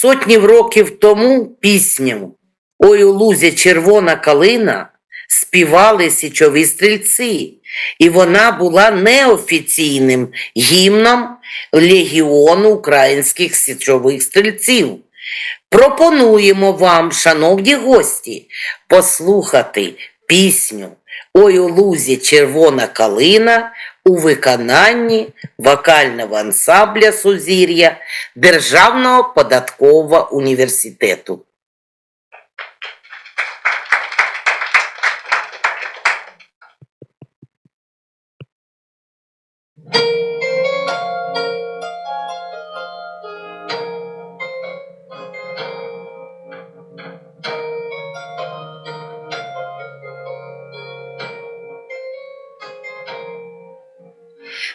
Сотнів років тому пісню Ой у лузі червона калина співали січові стрільці, і вона була неофіційним гімном Легіону українських січових стрільців. Пропонуємо вам, шановні гості, послухати пісню Ой у лузі червона калина у виконанні вокального ансамбля Сузір'я Державного податкового університету.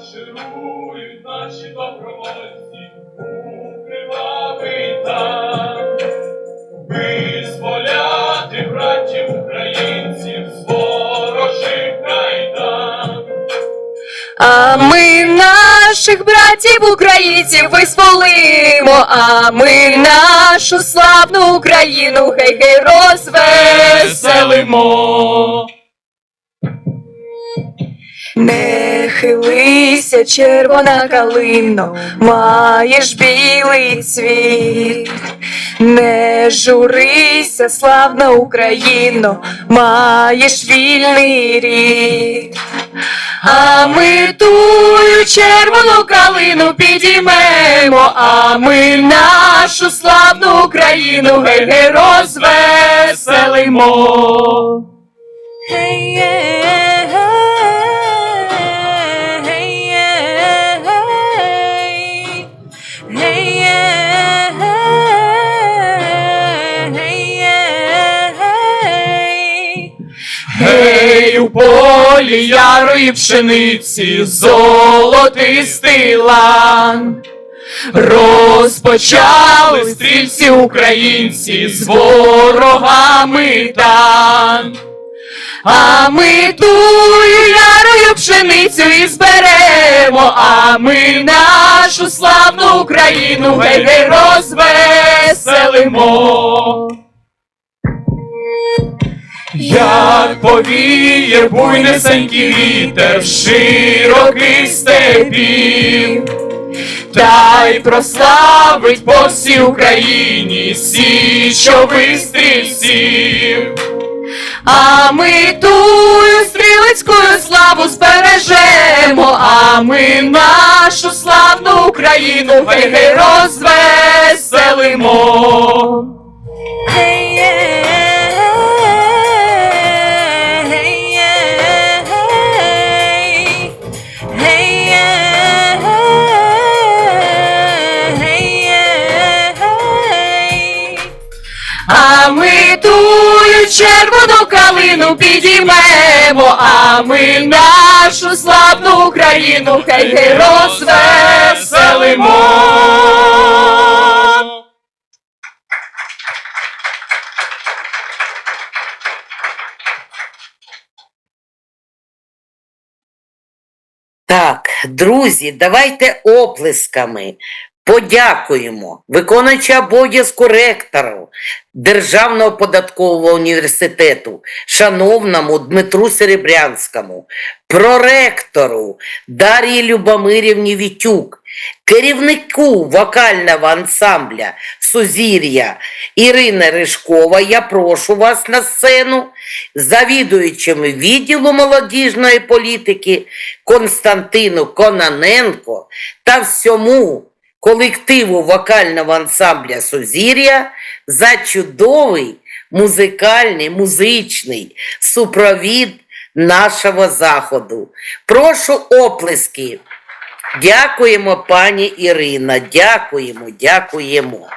Марширують наші добровольці у кривавий танк, визволяти братів українців з ворожих кайдан. А ми наших братів українців визволимо, а ми нашу славну Україну хай розвеселимо. Не хилися, червона калино, маєш білий цвіт. Не журися, славна Україно, маєш вільний рід. А ми тую червону калину підіймемо, а ми нашу славну Україну гей гей розвеселимо. Гей, є, У полі ярої пшениці, золотистий лан. Розпочали стрільці українці з ворогами тан. А ми тую ярою пшеницю і зберемо, а ми нашу славну Україну гей розвеселимо. Як повіє буйнесенький вітер широких степів, та й прославить по всій Україні січових стрільців. А ми тую стрілецьку славу збережемо, а ми нашу славну Україну гей розвеселимо. А ми тую червону калину підіймемо, а ми нашу славну Україну хай розвеселимо. Так, друзі, давайте оплесками подякуємо виконуючи обов'язку ректору Державного податкового університету, шановному Дмитру Серебрянському, проректору Дар'ї Любомирівні Вітюк, керівнику вокального ансамбля Сузір'я Ірина Ришкова. Я прошу вас на сцену, завідуючим відділу молодіжної політики Константину Кононенко та всьому колективу вокального ансамбля Сузір'я за чудовий музикальний, музичний супровід нашого заходу. Прошу оплески. Дякуємо, пані Ірина. Дякуємо, дякуємо.